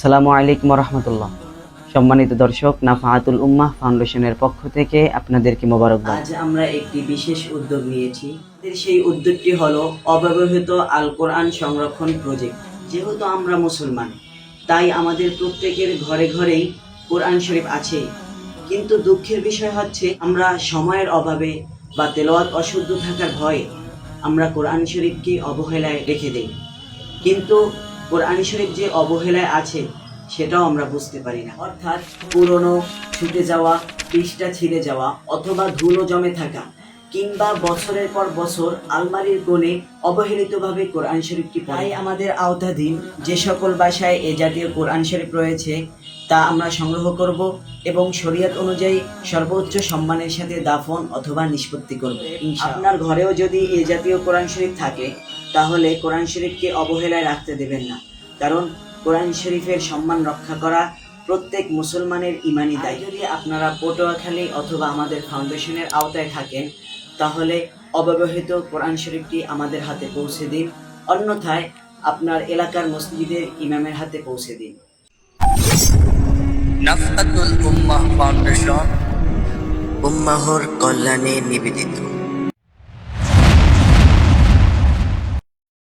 সালামু আলাইকুম রহমতুল্লাহ সম্মানিত দর্শক, নাফাহাতুল উম্মাহ ফাউন্ডেশনের পক্ষ থেকে আপনাদেরকে মোবারকবাদ। আজ আমরা একটি বিশেষ উদ্যোগ নিয়েছি। সেই উদ্যোগটি হলো অব্যবহৃত আল কোরআন সংরক্ষণ প্রজেক্ট। যেহেতু আমরা মুসলমান, তাই আমাদের প্রত্যেকের ঘরে ঘরেই কোরআন শরীফ আছে। কিন্তু দুঃখের বিষয় হচ্ছে, আমরা সময়ের অভাবে বা তেলাওয়াত অশুদ্ধ থাকার ভয়ে আমরা কোরআন শরীফকে অবহেলায় রেখে দিই। কিন্তু কোরআন শরীফ যে অবহেলায় আছে সেটাও আমরা বুঝতে পারি না। অর্থাৎ পুরনো ছুটে যাওয়া পৃষ্ঠা ছিঁড়ে যাওয়া অথবা ধুলো জমে থাকা কিংবা বছরের পর বছর আলমারির কোণে অবহেলিতভাবে কোরআন শরীফটি তাই আমাদের আওতাধীন যে সকল বাসায় এ জাতীয় কোরআন শরীফ রয়েছে তা আমরা সংগ্রহ করব এবং শরীয়ত অনুযায়ী সর্বোচ্চ সম্মানের সাথে দাফন অথবা নিষ্পত্তি করব। আপনার ঘরেও যদি এ জাতীয় কোরআন শরীফ থাকে তাহলে কোরআন শরীফকে অবহেলায় রাখতে দেবেন না কারণ কোরআন শরীফের সম্মান রক্ষা করা প্রত্যেক মুসলমানের ইমানি দায়। যদি আপনারা পটুয়াখালী অথবা আমাদের ফাউন্ডেশনের আওতায় থাকেন তাহলে অব্যবহৃত কোরআন শরীফটি আমাদের হাতে পৌঁছে দিন অন্যথায় আপনার এলাকার মসজিদের ইমামের হাতে পৌঁছে দিন। নাফাতুল উম্মাহ ফাউন্ডেশন উম্মাহর কল্যাণে নিবেদিত।